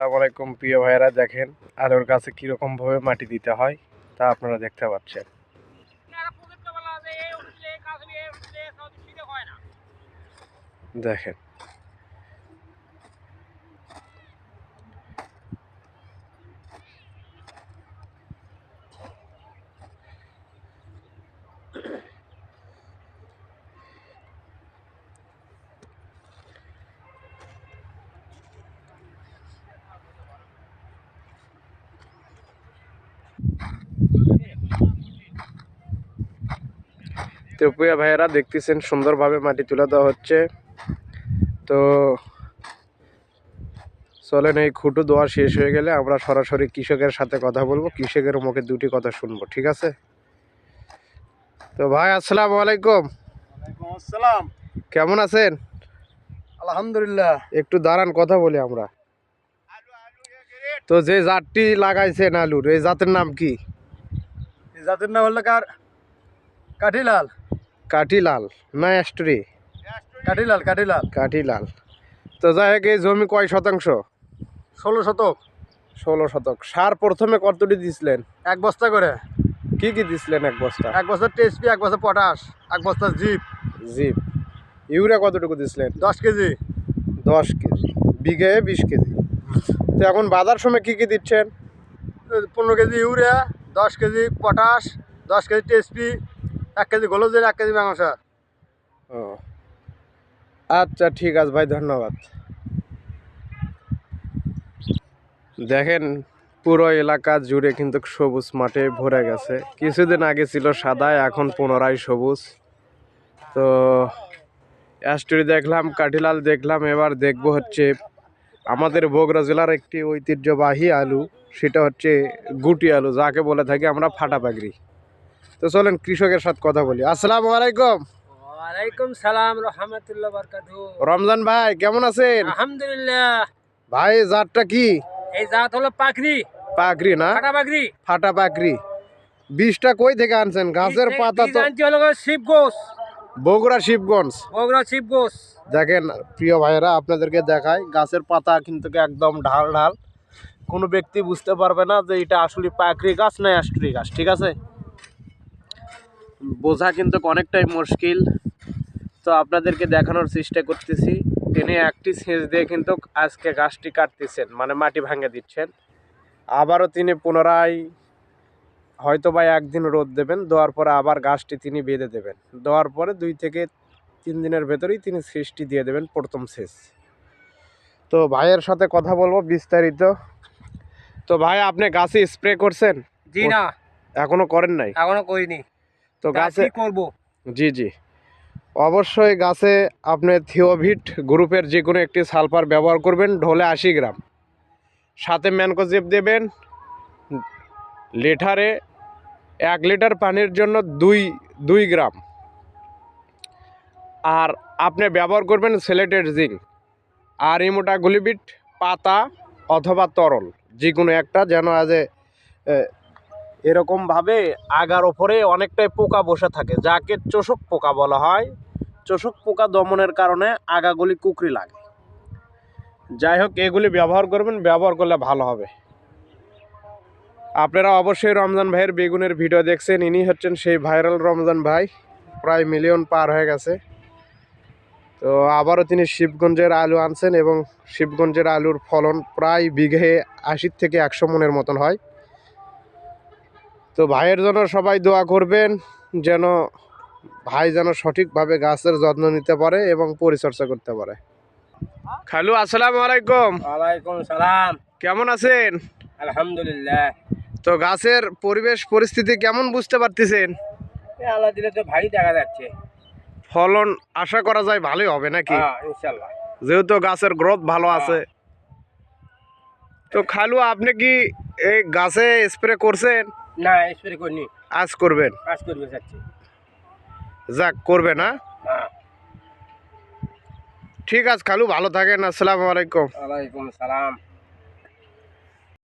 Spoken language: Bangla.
আসসালামু আলাইকুম প্রিয় ভাইয়েরা দেখেন আলুর গাছে কীরকম ভাবে মাটি দিতে হয় তা আপনারা দেখতে পাচ্ছেন। দেখেন তো প্রিয় ভাইয়েরা দেখতেছেন সুন্দরভাবে মাটি তুলে দেওয়া হচ্ছে। তো চলেন এই খুঁটু দেওয়া শেষ হয়ে গেলে আমরা সরাসরি কৃষকের সাথে কথা বলব। কৃষকের মুখে দুটি কথা শুনব ঠিক আছে? তো ভাই আসসালামু আলাইকুম। আসসালাম। কেমন আছেন? আলহামদুলিল্লাহ। একটু দাঁড়ান কথা বলি আমরা। তো যে জাতটি লাগাইছেন আলুর এই জাতের নাম কি? জাতের নাম হলো কার? কাঠিলাল। কাঠিলাল না অ্যাস্ট্রি কাঠিলাল কাঠিলাল। কাঠিলাল। তো যাই হোক এই জমি কয় শতাংশ? ষোলো শতক। ষোলো শতক। সার প্রথমে কতটি দিছিলেন? এক বস্তা করে। কি কি দিছিলেন এক বস্তা? এক বস্তা টেসপি এক বস্তা পটাশ এক বস্তা জিপ। জিপ। ইউরিয়া কতটুকু দিছিলেন? দশ কেজি। দশ কেজি। বিঘে বিশ কেজি। তো এখন বাজার সময় কি কি দিচ্ছেন? পনেরো কেজি ইউরিয়া দশ কেজি পটাশ দশ কেজি টেসপি এক কেজি গোলজের এক কেজি মাংস ও। আচ্ছা ঠিক আছে ভাই, ধন্যবাদ। দেখেন, পুরো এলাকা জুড়ে কিন্তু সবুজ মাঠে ভরে গেছে। কিছুদিন আগে ছিল সাদা, এখন পুনরায় সবুজ। তো অ্যাস্টরি দেখলাম, কাঠিলাল দেখলাম, এবার দেখব হচ্ছে আমাদের বগুড়া জেলার একটি ঐতিহ্যবাহী আলু, সেটা হচ্ছে গুটি আলু, যাকে বলে থাকি আমরা ফাটা পাগড়ি। তো চলেন কৃষকের সাথে কথা বলি। আসসালামু আলাইকুম। ওয়ালাইকুম সালাম রহমতুল্লাহ বরকাতু রমজান ভাই কেমন আছেন? আলহামদুলিল্লাহ। ভাই জাতটা কি? এই জাত হলো পাখরি। পাকড়ি না? কাটা পাখরি। ফাটা পাকড়ি বীজটা কই থেকে আনছেন? গাছের পাতা তো হলো শিব বগুড়া শিবগঞ্জ। বগুড়া দেখেন প্রিয় ভাইরা আপনাদেরকে দেখায় গাছের পাতা কিন্তু একদম ঢাল ঢাল। কোনো ব্যক্তি বুঝতে পারবে না যে এটা আসলে পাকড়ি গাছ না অ্যাস্ট্রি গাছ ঠিক আছে? বোঝা কিন্তু অনেকটাই মুশকিল। তো আপনাদেরকে দেখানোর চেষ্টা করতেছি। তিনি একটি সেচ দিয়ে কিন্তু আজকে গাছটি কাটতেছেন মানে মাটি ভাঙে দিচ্ছেন। আবারও তিনি পুনরায় হয়তো বা একদিন রোদ দেবেন দেওয়ার পরে আবার গাছটি তিনি বেঁধে দেবেন। দেওয়ার পরে দুই থেকে তিন দিনের ভেতরেই তিনি সেচটি দিয়ে দেবেন প্রথম সেচ। তো ভাইয়ের সাথে কথা বলব বিস্তারিত। তো ভাই আপনি গাছে স্প্রে করছেন? জি না। এখনও করেন নাই? এখনও করিনি। তো গাছে করব? জি জি। অবশ্যই গাছে আপনি থিওভিট গ্রুপের যে কোনো একটি সালফার ব্যবহার করবেন ঢোলে আশি গ্রাম। সাথে ম্যানকোজেব দেবেন লিটারে এক লিটার পানির জন্য দুই দুই গ্রাম। আর আপনি ব্যবহার করবেন সিলেটেড জিঙ্ক আর ইমোটা গুলিবিট পাতা অথবা তরল যে কোনো একটা যেন আজ এরকমভাবে আগার ওপরে অনেকটাই পোকা বসে থাকে, যাকে চোষক পোকা বলা হয়। চোষক পোকা দমনের কারণে আগাগুলি কুকরি লাগে। যাই হোক, এগুলি ব্যবহার করবেন, ব্যবহার করলে ভালো হবে। আপনারা অবশ্যই রমজান ভাইয়ের বেগুনের ভিডিও দেখছেন, ইনি হচ্ছেন সেই ভাইরাল রমজান ভাই, প্রায় মিলিয়ন পার হয়ে গেছে। তো আবারও তিনি শিবগঞ্জের আলু আনছেন এবং শিবগঞ্জের আলুর ফলন প্রায় বিঘে আশি থেকে একশো মনের মতন হয়। তো ভাইয়ের জন্য সবাই দোয়া করবেন যেন ভাই যেন সঠিকভাবে গাছের যত্ন নিতে পারে এবং পরিচর্যা করতে পারে। খালু আসসালামু আলাইকুম। ওয়ালাইকুম সালাম। কেমন আছেন? আলহামদুলিল্লাহ। তো গাছের পরিবেশ পরিস্থিতি কেমন বুঝতে পারতেছেন? আল্লাহ দিলে তো ভারী দেখা যাচ্ছে। ফলন আশা করা যায় ভালোই হবে নাকি? হ্যাঁ যেহেতু গাছের গ্রোথ ভালো আছে। তো খালু আপনি কি এই গাছে স্প্রে করছেন? না স্প্রে করিনি। আজ করবেন? আজ করবে যাচ্ছি। যাক করবে না? হ্যাঁ। ঠিক আছে খালু ভালো থাকেন আসসালামু আলাইকুম। ওয়ালাইকুম সালাম